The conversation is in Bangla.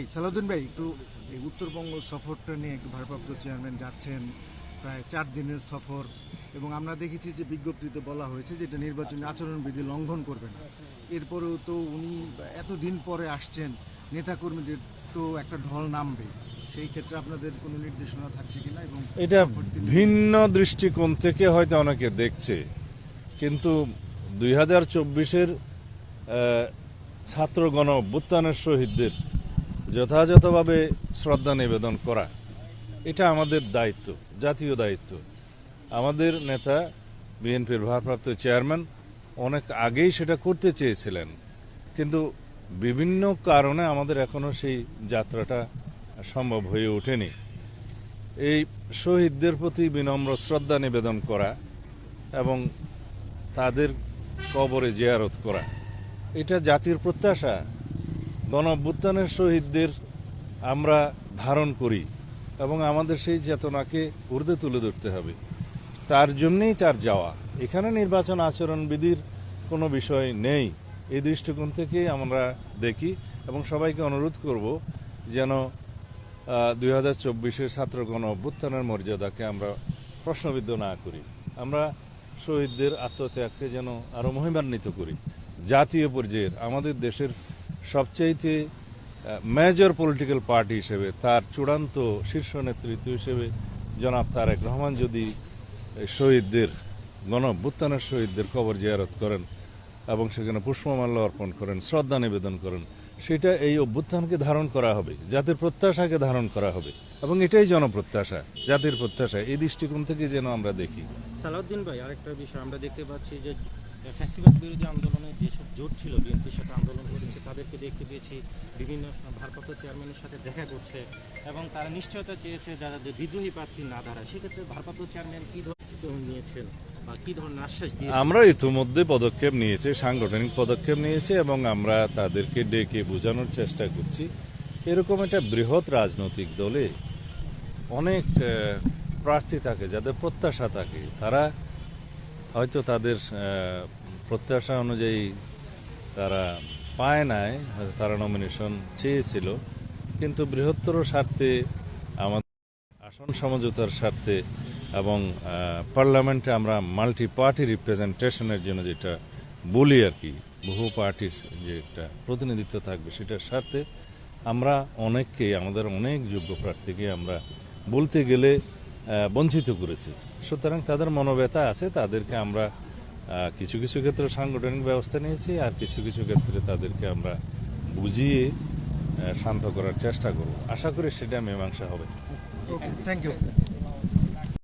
এই, সালাউদ্দিন ভাই, একটু এই উত্তরবঙ্গ সফরটা নিয়ে একটু ভারপ্রাপ্ত চেয়ারম্যান যাচ্ছেন প্রায় চার দিনের সফর এবং আমরা দেখেছি যে বিজ্ঞপ্তিতে বলা হয়েছে যে এটা নির্বাচনী আচরণবিধি লঙ্ঘন করবে না। এরপরেও তো উনি এতদিন পরে আসছেন, নেতাকর্মীদের তো একটা ঢল নামবে। সেই ক্ষেত্রে আপনাদের কোনো নির্দেশনা থাকছে কিনা এবং এটা ভিন্ন দৃষ্টিকোণ থেকে হয়তো অনেকে দেখছে, কিন্তু দুই হাজার চব্বিশের ছাত্র গণ অভ্যুত্থানের শহীদদের যথাযথভাবে শ্রদ্ধা নিবেদন করা, এটা আমাদের দায়িত্ব, জাতীয় দায়িত্ব। আমাদের নেতা, বিএনপির ভারপ্রাপ্ত চেয়ারম্যান অনেক আগেই সেটা করতে চেয়েছিলেন, কিন্তু বিভিন্ন কারণে আমাদের এখনও সেই যাত্রাটা সম্ভব হয়ে ওঠেনি। এই শহীদদের প্রতি বিনম্র শ্রদ্ধা নিবেদন করা এবং তাদের কবরে জিয়ারত করা, এটা জাতির প্রত্যাশা। গণ অভ্যুত্থানের শহীদদের আমরা ধারণ করি এবং আমাদের সেই চেতনাকে ঊর্ধ্বে তুলে ধরতে হবে। তার জন্যেই তার যাওয়া। এখানে নির্বাচন আচরণবিধির কোনো বিষয় নেই। এই দৃষ্টিকোণ থেকে আমরা দেখি এবং সবাইকে অনুরোধ করব যেন দুই হাজার চব্বিশের ছাত্র গণ অভ্যুত্থানের মর্যাদাকে আমরা প্রশ্নবিদ্ধ না করি। আমরা শহীদদের আত্মত্যাগকে যেন আরও মহিমান্বিত করি। জাতীয় পর্যায়ের, আমাদের দেশের সবচাইতে মেজর পলিটিক্যাল পার্টি হিসেবে তার চূড়ান্ত শীর্ষ নেতৃত্ব হিসেবে জনাব তারেক রহমান যদি শহীদদের গণ অভ্যুত্থানের শহীদদের কবর জিয়ারত করেন এবং সেখানে পুষ্পমাল্য অর্পণ করেন, শ্রদ্ধা নিবেদন করেন, সেটা এই অভ্যুত্থানকে ধারণ করা হবে, জাতির প্রত্যাশাকে ধারণ করা হবে এবং এটাই জনপ্রত্যাশা, জাতির প্রত্যাশা। এই দৃষ্টিকোণ থেকে যেন আমরা দেখি। সালাউদ্দিন ভাই, আরেকটা বিষয় আমরা দেখতে পাচ্ছি যে ফ্যাসিবাদ বিরোধী আন্দোলনে যেসব জোট ছিল বিএনপির সাথে আন্দোলন করেছে, তাদেরকে দেখতে পেয়েছি বিভিন্ন ভারপ্রাপ্ত চেয়ারম্যানের সাথে দেখা করছে এবং তারা নিশ্চয়তা চেয়েছে যারা যে বিদ্রোহী প্রার্থী না দাঁড়ায় সেক্ষেত্রে ভারপ্রাপ্ত চেয়ারম্যান কী ধরনের নিয়েছেন আমরা ইতিমধ্যে পদক্ষেপ নিয়েছে, সাংগঠনিক পদক্ষেপ নিয়েছে এবং আমরা তাদেরকে ডেকে বোঝানোর চেষ্টা করছি। এরকম একটা বৃহৎ রাজনৈতিক দলে অনেক প্রার্থী থাকে, যাদের প্রত্যাশা থাকে। তারা হয়তো তাদের প্রত্যাশা অনুযায়ী তারা পায় নাই তারা নমিনেশন চেয়েছিল। কিন্তু বৃহত্তর স্বার্থে আমাদের আসন সমঝোতার স্বার্থে এবং পার্লামেন্টে আমরা মাল্টি পার্টি রিপ্রেজেন্টেশনের জন্য যেটা বলি আর কি, বহু পার্টির যে একটা প্রতিনিধিত্ব থাকবে সেটার স্বার্থে আমরা অনেককেই আমাদের অনেক যোগ্য প্রার্থীকে আমরা বলতে গেলে বঞ্চিত করেছি। সুতরাং তাদের মনোব্যথা আছে, তাদেরকে আমরা কিছু কিছু ক্ষেত্রে সাংগঠনিক ব্যবস্থা নিয়েছি, আর কিছু কিছু ক্ষেত্রে তাদেরকে আমরা বুঝিয়ে শান্ত করার চেষ্টা করব। আশা করি সেটা মীমাংসা হবে। Thank you